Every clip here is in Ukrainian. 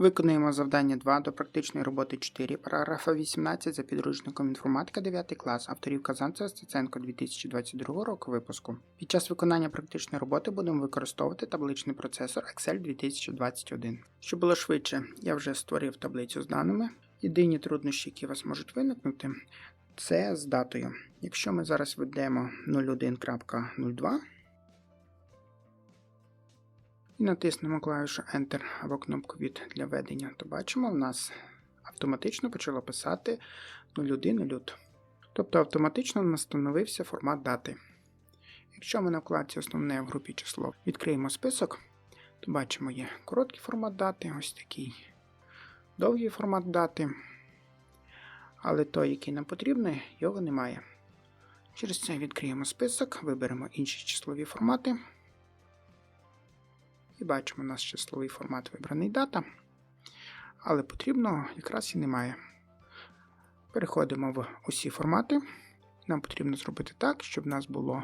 Виконуємо завдання 2 до практичної роботи 4, параграфа 18 за підручником інформатика 9 клас, авторів Казанцева Стеценко 2022 року випуску. Під час виконання практичної роботи будемо використовувати табличний процесор Excel 2021. Щоб було швидше, я вже створив таблицю з даними. Єдині труднощі, які у вас можуть виникнути, це з датою. Якщо ми зараз введемо 01.02 і натиснемо клавішу Enter або кнопку від для введення, то бачимо, в нас автоматично почало писати 01.00. Тобто автоматично настановився формат дати. Якщо ми на вкладці Основне в групі число відкриємо список, то бачимо є короткий формат дати, ось такий довгий формат дати. Але той, який нам потрібний, його немає. Через це відкриємо список, виберемо інші числові формати. І бачимо, у нас числовий формат вибраний дата, але потрібного якраз і немає. Переходимо в усі формати. Нам потрібно зробити так, щоб у нас було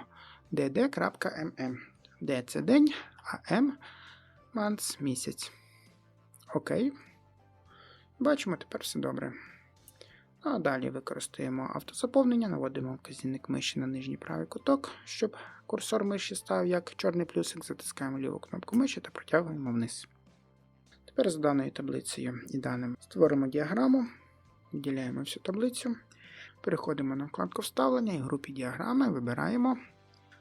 dd.mm. D це день, а M months місяць. Окей. Бачимо, тепер все добре. А далі використаємо автозаповнення, наводимо вказівник миші на нижній правий куток, щоб курсор миші став як чорний плюсик, затискаємо ліву кнопку миші та протягуємо вниз. Тепер з даною таблицею і даним створимо діаграму, виділяємо всю таблицю, переходимо на вкладку вставлення і в групі діаграми вибираємо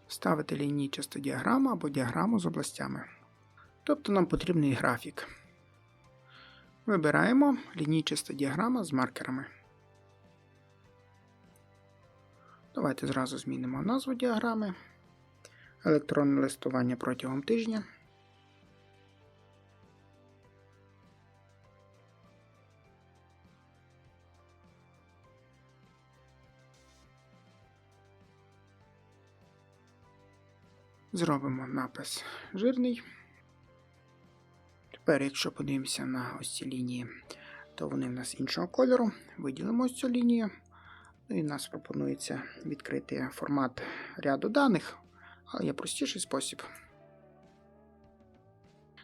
вставити лінійчасту діаграму або діаграму з областями. Тобто нам потрібний графік. Вибираємо лінійчаста діаграма з маркерами. Давайте зразу змінимо назву діаграми. Електронне листування протягом тижня. Зробимо напис жирний. Тепер, якщо подивимося на ось ці лінії, то вони в нас іншого кольору. Виділимо ось цю лінію. Ну і нас пропонується відкрити формат ряду даних, але є простіший спосіб.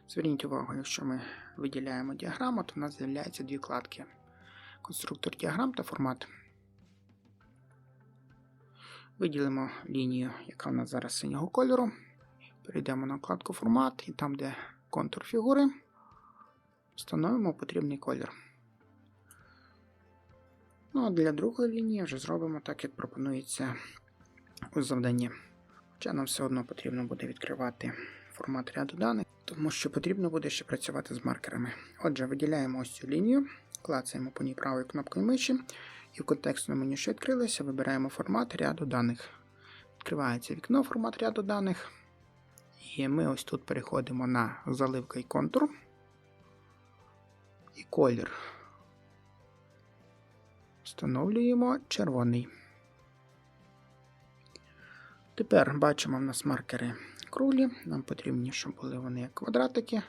Зверніть увагу, якщо ми виділяємо діаграму, то в нас з'являються дві вкладки: конструктор діаграм та формат. Виділимо лінію, яка в нас зараз синього кольору. Перейдемо на вкладку формат і там, де контур фігури, встановимо потрібний колір. Ну, а для другої лінії вже зробимо так, як пропонується у завданні. Хоча нам все одно потрібно буде відкривати формат ряду даних, тому що потрібно буде ще працювати з маркерами. Отже, виділяємо ось цю лінію, клацаємо по ній правою кнопкою миші, і в контекстному меню, що відкрилося, вибираємо формат ряду даних. Відкривається вікно формат ряду даних. І ми ось тут переходимо на заливка і контур і колір. Встановлюємо червоний. Тепер бачимо в нас маркери круглі. Нам потрібні, щоб були вони як квадратики.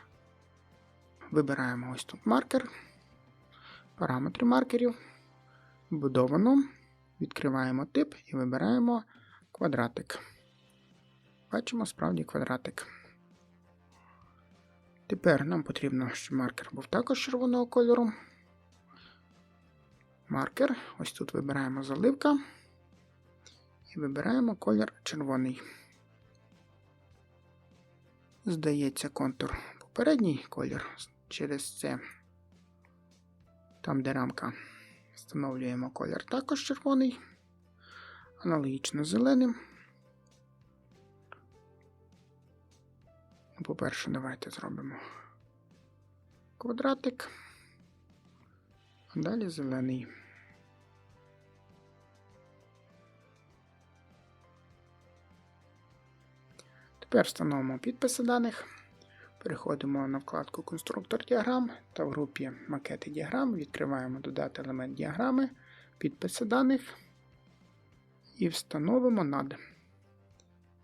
Вибираємо ось тут маркер, параметри маркерів. Вбудовано. Відкриваємо тип і вибираємо квадратик. Бачимо справді квадратик. Тепер нам потрібно, щоб маркер був також червоного кольору маркер. Ось тут вибираємо заливка і вибираємо колір червоний. Здається, контур попередній колір через це. Там, де рамка, встановлюємо колір також червоний, аналогічно зеленим. По-перше, давайте зробимо квадратик, а далі зелений. Тепер встановимо підписи даних. Переходимо на вкладку Конструктор діаграм та в групі Макети діаграм відкриваємо додати елемент діаграми, підписи даних і встановимо над.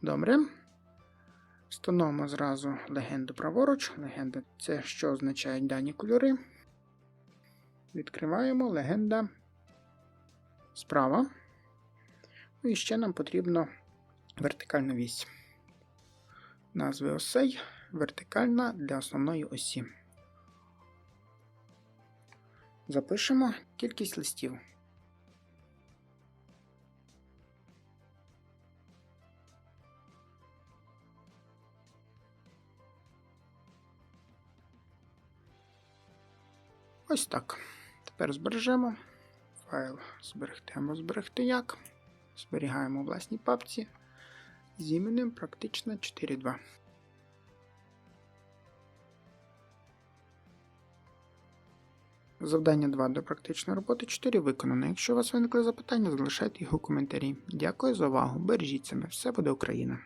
Добре. Встановимо зразу легенду праворуч. Легенда це що означають дані кольори. Відкриваємо легенда справа. Ну і ще нам потрібно вертикальна вісь назви осей вертикальна для основної осі. Запишемо кількість листів. Ось так. Тепер збережемо. Файл зберегтемо, зберегти як. Зберігаємо у власній папці з іменем практично 4.2. Завдання 2 до практичної роботи 4 виконано. Якщо у вас виникли запитання, залишайте їх у коментарі. Дякую за увагу. Бережіть себе. Все буде Україна!